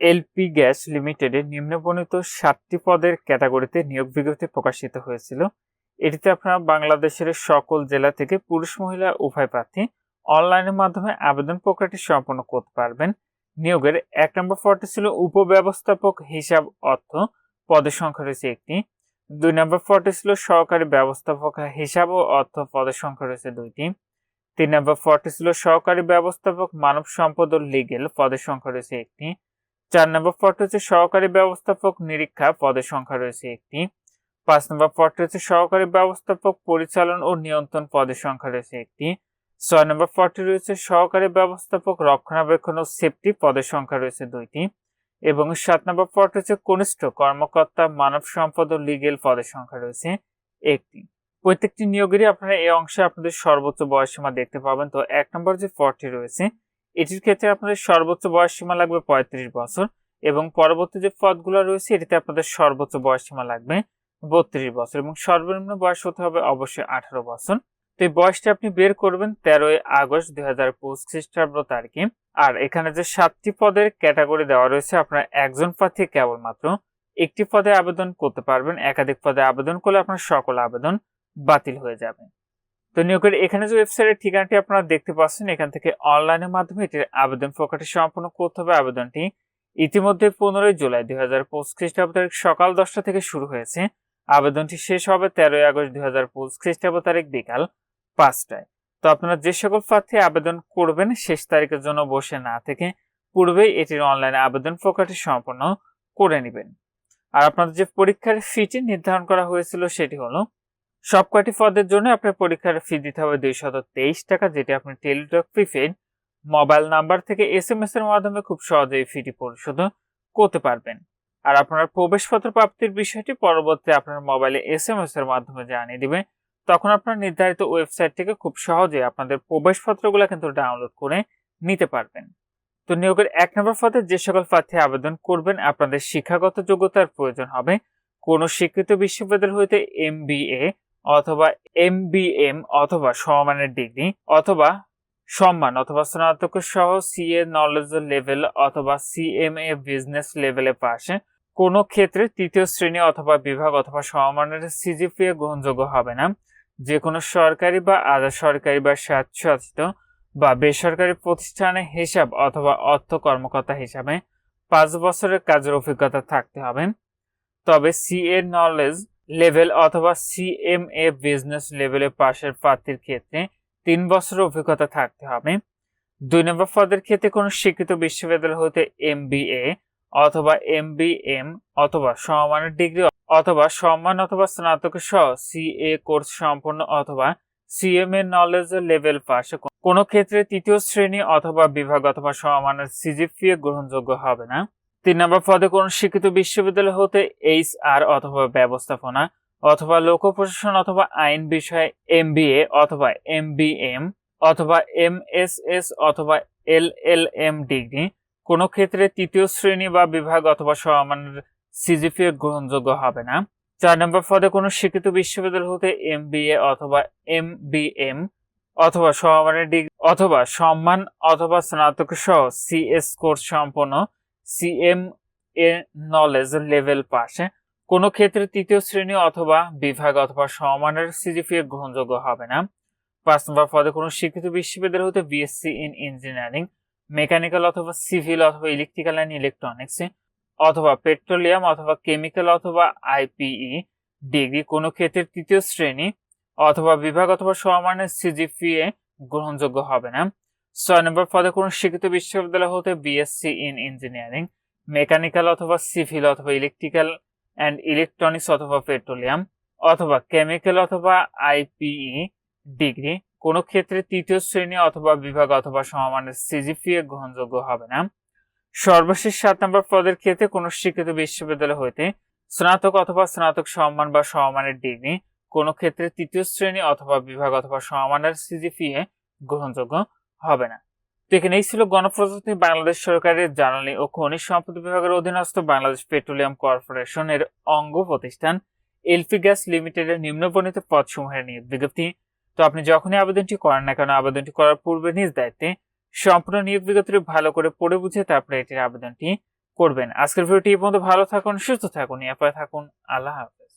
LP gas লিমিটেডের নিম্নবর্ণিত সাতটি পদের ক্যাটাগরিতে নিয়োগ বিজ্ঞপ্তি প্রকাশিত হয়েছিল। এটিতে আপনারা বাংলাদেশের সকল জেলা থেকে পুরুষ, মহিলা, উভয় প্রার্থী অনলাইনের মাধ্যমে আবেদন প্রক্রিয়াটি সম্পন্ন করতে পারবেন। নিয়োগের এক নম্বর পদটি ছিল উপব্যবস্থাপক হিসাব অর্থ, পদের সংখ্যা রয়েছে একটি। দুই নম্বর পদটি ছিল সহকারী ব্যবস্থাপক হিসাব ও অর্থ, পদের সংখ্যা রয়েছে দুইটি। তিন নম্বর পদটি ছিল সহকারী ব্যবস্থাপক মানব সম্পদ ও লিগেল পদের সংখ্যা রয়েছে একটি। চার নম্বর পদটি হচ্ছে সহকারী ব্যবস্থাপক নিরীক্ষা, পদের সংখ্যা রয়েছে একটি। পাঁচ নম্বর পদটি হচ্ছে সহকারী ব্যবস্থাপক পরিচালন ও নিয়ন্ত্রণ, পদের সংখ্যা রয়েছে একটি। ছয় নম্বর পদটি রয়েছে সহকারী ব্যবস্থাপক রক্ষণাবেক্ষণ ও সেফটি পদের সংখ্যা রয়েছে দুইটি। এবং সাত নম্বর পদটি হচ্ছে কনিষ্ঠ কর্মকর্তা, মানব সম্পদ ও লিগেল পদের সংখ্যা রয়েছে একটি। প্রত্যেকটি নিয়োগেরই আপনারা এই অংশে আপনাদের সর্বোচ্চ বয়সসীমা দেখতে পাবেন। তো এক নম্বর যে পদটি রয়েছে এটির ক্ষেত্রে আপনাদের সর্বোচ্চ বয়স সীমা লাগবে পঁয়ত্রিশ বছর এবং পরবর্তী যে পদগুলো রয়েছে, এটিতে আপনাদের সর্বোচ্চ বয়স সীমা লাগবে বত্রিশ বছর এবং সর্বনিম্ন বয়স হতে হবে অবশ্যই আঠারো বছর। তো এই বয়সটা আপনি বের করবেন তেরোই আগস্ট দুই হাজার পঁচিশ খ্রিস্টাব্দ তারিখে। আর এখানে যে সাতটি পদের ক্যাটাগরি দেওয়া রয়েছে, আপনার একজন প্রার্থী কেবলমাত্র। একটি পদে আবেদন করতে পারবেন, একাধিক পদে আবেদন করলে আপনার সকল আবেদন বাতিল হয়ে যাবে। তো নিয়োগের এখানে যে ওয়েবসাইটের ঠিকানাটি আপনারা দেখতে পাচ্ছেন, এখান থেকে অনলাইনের মাধ্যমে এটির আবেদন প্রকাশটি সম্পন্ন করতে হবে। আবেদনটি ইতিমধ্যে পনেরোই জুলাই দুই হাজার পঁচিশ খ্রিস্টাব্দ তারিখ সকাল দশটা থেকে শুরু হয়েছে। আবেদনটি শেষ হবে তেরোই আগস্ট দুই হাজার পঁচিশ খ্রিস্টাব্দ তারিখ বিকাল পাঁচটায়। তো আপনারা যে সকল প্রার্থী আবেদন করবেন, শেষ তারিখের জন্য বসে না থেকে পূর্বেই এটির অনলাইনে আবেদন প্রকাশটি সম্পন্ন করে নেবেন। আর আপনাদের যে পরীক্ষার ফিটি নির্ধারণ করা হয়েছিল, সেটি হলো সব কয়টি পদের জন্য আপনার পরীক্ষার ফি দিতে হবে দুইশত তেইশ টাকা, যেটি আপনি টেলিটক প্রিপেড মোবাইল নাম্বার থেকে এস এম এস এর মাধ্যমে খুব সহজেই ফিটি পরিশোধ করতে পারবেন। আর আপনার প্রবেশপত্র প্রাপ্তির বিষয়টি পরবর্তী আপনার মোবাইলে এস এম এস এর মাধ্যমে জানিয়ে দিবে তখন আপনার নির্ধারিত ওয়েবসাইট থেকে খুব সহজে আপনাদের প্রবেশপত্রগুলো কিন্তু ডাউনলোড করে নিতে পারবেন। তো নিয়োগের এক নম্বর পদে যে সকল প্রার্থী আবেদন করবেন, আপনাদের শিক্ষাগত যোগ্যতার প্রয়োজন হবে। কোনো স্বীকৃত বিশ্ববিদ্যালয় হইতে এম অথবা এম বি এম অথবা সমমানের ডিগ্রি অথবা সম্মান অথবা স্নাতক সহ সিএ নলেজ লেভেল অথবা সিএমএ বিজনেস লেভেলে পাশে কোন ক্ষেত্রে তৃতীয় শ্রেণি অথবা বিভাগ অথবা সমমানের সিজিপিএ গ্রহণযোগ্য হবে না। যে কোনো সরকারি বা আধা সরকারি বা স্বেচ্ছাসিত বা বেসরকারি প্রতিষ্ঠানে হিসাব অথবা অর্থ কর্মকর্তা হিসাবে পাঁচ বছরের কাজের অভিজ্ঞতা থাকতে হবে। তবে সিএ নলেজ লেভেল অথবা সিএমএ বিজনেস লেভেলে পাশের প্রার্থীর ক্ষেত্রে তিন বছরের অভিজ্ঞতা থাকতে হবে। দুই নম্বর পদের ক্ষেত্রে কোনো স্বীকৃত বিশ্ববিদ্যালয় হতে এম অথবা এম অথবা সমমানের ডিগ্রি অথবা সম্মান অথবা স্নাতক সহ সিএ কোর্স সম্পন্ন অথবা সিএমএ নলেজ লেভেল পাশে কোনো ক্ষেত্রে তৃতীয় শ্রেণি অথবা বিভাগ অথবা সমমানের সিজিপিএ গ্রহণযোগ্য হবে না। তিন নম্বর পদে কোন শিক্ষিত বিশ্ববিদ্যালয় হতে এইচ আর অথবা ব্যবস্থাপনা, অথবা লোক প্রশাসন, অথবা আইন বিষয়ে এম অথবা এম অথবা এম অথবা এল এল এম ডিগ্রি, কোনো ক্ষেত্রে তৃতীয় শ্রেণি বা বিভাগ অথবা সমমানের সিজিপিএ গ্রহণযোগ্য হবে না। চার নম্বর পদে কোনো শিক্ষিত বিশ্ববিদ্যালয় হতে এম বি এ অথবা এম অথবা সমমানের ডিগ্রি, অথবা সম্মান, অথবা স্নাতক সহ সিএস কোর্স সম্পন্ন সিএম এ নলেজ লেভেল পাশে কোনো ক্ষেত্রে তৃতীয় শ্রেণি অথবা বিভাগ অথবা সমমানের সিজিপিএ গ্রহণযোগ্য হবে না। পাঁচ নম্বর পদে কোনো শিক্ষিত বিশ্ববিদ্যালয় হতে বিএসসি ইন ইঞ্জিনিয়ারিং মেকানিক্যাল অথবা সিভিল অথবা ইলেকট্রিক্যাল অ্যান্ড ইলেকট্রনিক্স অথবা পেট্রোলিয়াম অথবা কেমিক্যাল অথবা আইপিই ডিগ্রি কোনো ক্ষেত্রে তৃতীয় শ্রেণি অথবা বিভাগ অথবা সমমানের সিজিপিএ গ্রহণযোগ্য হবে না। ছয় নম্বর পদে কোনো শিক্ষিত বিশ্ববিদ্যালয় হতে বিএসসি ইন ইঞ্জিনিয়ারিং মেকানিক্যাল অথবা সিভিল অথবা ইলেকট্রিক্যাল অ্যান্ড ইলেকট্রনিক্স অথবা পেট্রোলিয়াম অথবা কেমিক্যাল অথবা আইপিই ডিগ্রি কোনো ক্ষেত্রে তৃতীয় শ্রেণি অথবা বিভাগ অথবা সমমানের সিজিপিএ গ্রহণযোগ্য হবে না। সর্বশেষ সাত নম্বর পদের ক্ষেত্রে কোনো শিক্ষিত বিশ্ববিদ্যালয় হইতে স্নাতক অথবা স্নাতক সম্মান বা সমমানের ডিগ্রি কোনো ক্ষেত্রে তৃতীয় শ্রেণি অথবা বিভাগ অথবা সমমানের সিজিপিএ গ্রহণযোগ্য। হবে না। তো এখানে এই ছিল গণপ্রজাতন্ত্রী বাংলাদেশ সরকারের জ্বালানি ও খনিজ সম্পদ বিভাগের অধীনস্থ বাংলাদেশ পেট্রোলিয়াম কর্পোরেশনের অঙ্গ প্রতিষ্ঠান এলপি গ্যাস লিমিটেডের নিম্নবর্ণিত পদসমূহের নিয়োগ বিজ্ঞপ্তি। তো আপনি যখনই আবেদনটি করেন না কেন, আবেদনটি করার পূর্বে নিজ দায়িত্বে সম্পূর্ণ নিয়োগ বিজ্ঞপ্তি ভালো করে পড়ে বুঝে তারপরে এটির আবেদনটি করবেন। আজকের ভিডিওটি এই পর্যন্ত। ভালো থাকুন, সুস্থ থাকুন এরপরে থাকুন। আল্লাহ হাফেজ।